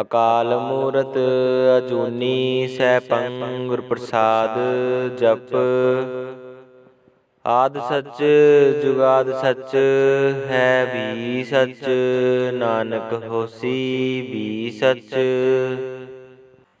ਅਕਾਲ ਮੂਰਤ ਅਜੂਨੀ ਸੈਭੰ ਗੁਰ ਪ੍ਰਸਾਦ ਜਪ। ਆਦ ਸੱਚ ਜੁਗਾਦ ਸੱਚ ਹੈ ਵੀ ਸੱਚ, ਨਾਨਕ ਹੋਸੀ ਵੀ ਸੱਚ।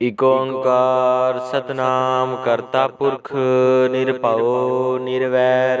ਇਕ ਓੰਕਾਰ ਸਤਨਾਮ ਕਰਤਾ ਪੁਰਖ, ਨਿਰਭਉ ਨਿਰਵੈਰ।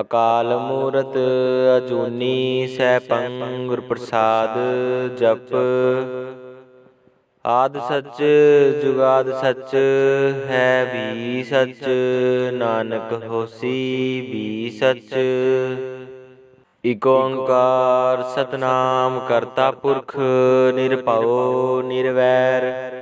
ਅਕਾਲ ਮੂਰਤ ਅਜੂਨੀ ਸੈਭੰ ਗੁਰ ਪ੍ਰਸਾਦ ਜਪ। ਆਦ ਸੱਚ ਜੁਗਾਦ ਸੱਚ ਹੈ ਵੀ ਸੱਚ, ਨਾਨਕ ਹੋਸੀ ਵੀ ਸੱਚ। ਇਕ ਓੰਕਾਰ ਸਤਨਾਮ ਕਰਤਾ ਪੁਰਖ, ਨਿਰਭਉ ਨਿਰਵੈਰ।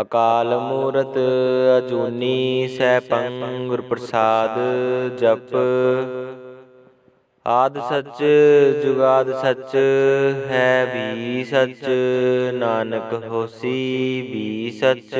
ਅਕਾਲ ਮੂਰਤ ਅਜੂਨੀ ਸੈਭੰ ਗੁਰ ਪ੍ਰਸਾਦ ਜਪ। ਆਦ ਸੱਚ ਜੁਗਾਦ ਸੱਚ ਹੈ ਵੀ ਸੱਚ, ਨਾਨਕ ਹੋਸੀ ਵੀ ਸੱਚ।